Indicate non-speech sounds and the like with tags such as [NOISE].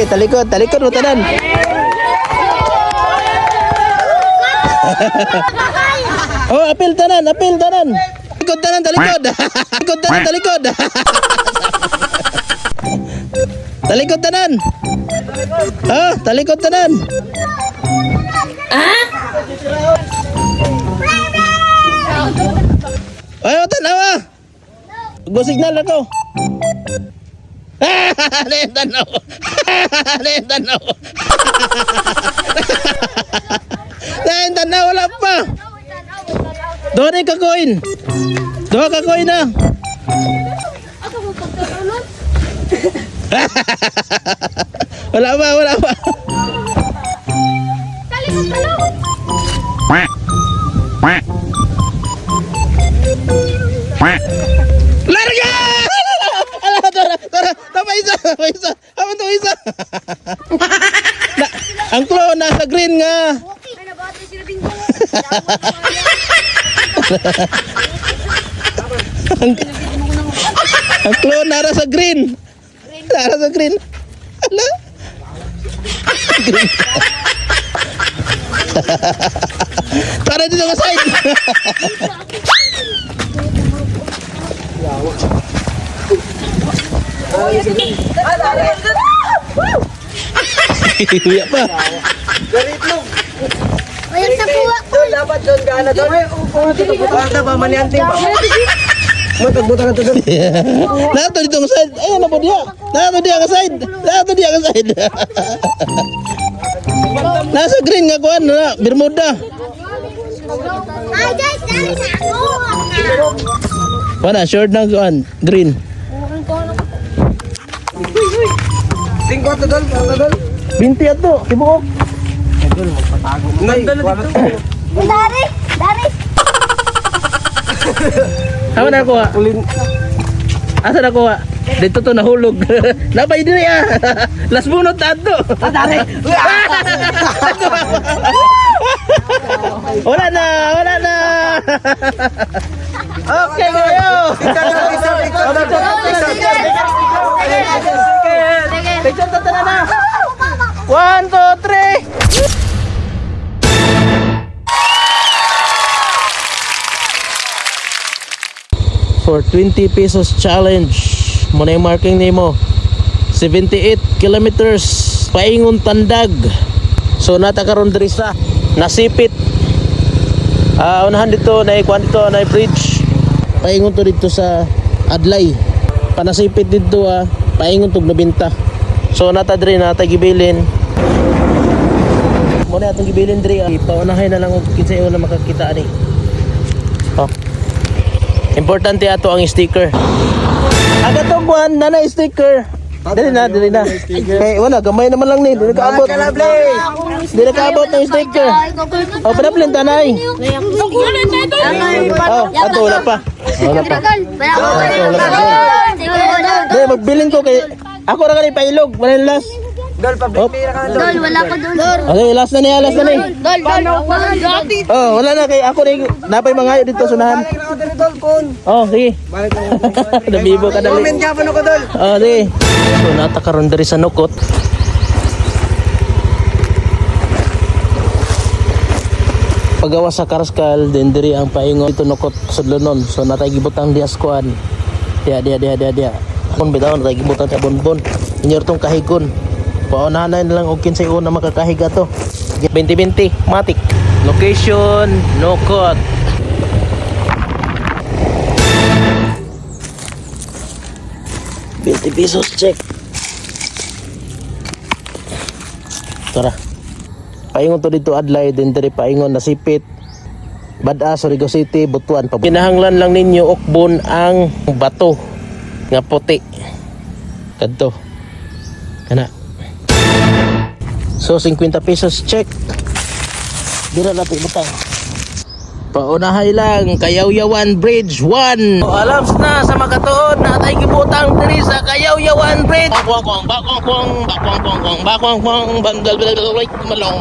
Sige, talikod, talikod mo tanan. [LAUGHS] oh, apil tanan, apil tanan. Talikod tanan, talikod. [LAUGHS] talikod tanan, talikod. [LAUGHS] talikod tanan. Oh, talikod tanan. Ay, oh, tanawa. Go signal ako. Ano yung tanaw? Ano yung tanaw? Wala pa. Doha na yung kakoin. Doha kakoin na. wala pa, wala pa. Quack. Quack. Quack. Larga! Ala, tara, tara, tama isa, tama [LAUGHS] isa. Tama to isa. na, ang claw nasa green nga. ang, ang claw nara sa green. Nara sa green. Ala. green. Tara dito ka side. Kuya pa. Ayun sa kuha ko. Dapat doon ka na doon. Basta ba manyanting ba? Matagbutan ka to doon. Nato dito ka side. Ayan na po diya. Nato diya ka side. Nato diya ka side. [LAUGHS] Nasa green nga kuan na Bermuda. Ay, guys, dali na ako. Wala short na kuan green. Singko to doon. Ano doon? Binti ato, tibuok. Nay, wala to. Dari, dari. Amo na kuha. Asa na kuha? Dito to nahulog. [LAUGHS] Napay diri ah. [LAUGHS] Las bunot ato. Dari. [LAUGHS] Wala na, wala na. okay kayo. Ikaw na, isa, ikaw na, isa. Picture ta tanan na. One, two, three. For 20 pesos challenge, muna yung marking nimo. 78 kilometers paingon tandag. So nata karon diri sa nasipit. Ah, unahan dito na ikuan dito na bridge. Paingon to dito sa Adlay. Panasipit dito ah, paingon tog nabinta. So nata diri nata gibilin. Muna atong gibilin diri. ah. Paunahay na lang og kinsa iyo na makakita ani. Oh. Importante ato ang sticker. Aga to kuan na na sticker. Dili na, dili na. Kay wala gamay naman lang ni, dili ka abot. Dili ka abot ng sticker. Oh, pinaplin tanay. Oh, ato wala pa. Wala pa. Dili magbilin ko kay ako ra kani pailog, wala yung last. Dol, public pira ka na. Dol, wala ko dol. Okay, last na niya, last na niya. dol, dol. Oh, wala na kay ako rin napay mga dito sunahan. Balik ako dito, Dol, kun. Oh, sige. Balik ako. [LAUGHS] Nabibo ka dali. Comment ka pa no ka, Dol. Oh, di. So, natakaroon diri sa nukot. Pagawa sa Karaskal, din diri ang paingon ito nukot sa lunon. So, natay gibutang diya skuan. Diya, diya, diya, diya, diya. Kung bitaw, natay gibutang sa bonbon. Inyor tong kahigon. Paunahan na lang og kinsay una makakahiga to. 2020, matik. Location, nukot. Fifty pesos check. Tara. Paingon to dito adlay din diri paingon nasipit. Badaas Origo City, Butuan. Kinahanglan lang ninyo ukbon ang bato nga puti. Kadto. Kana. So 50 pesos check. Dira na butang. Paunahay lang, Kayawyawan Bridge 1. O, alams na sa makatuod na atay gibutang diri sa Kayawyawan Bridge. Bakwang kwang, bakwang kwang, bakwang kwang, bakwang kwang, bandal, malong.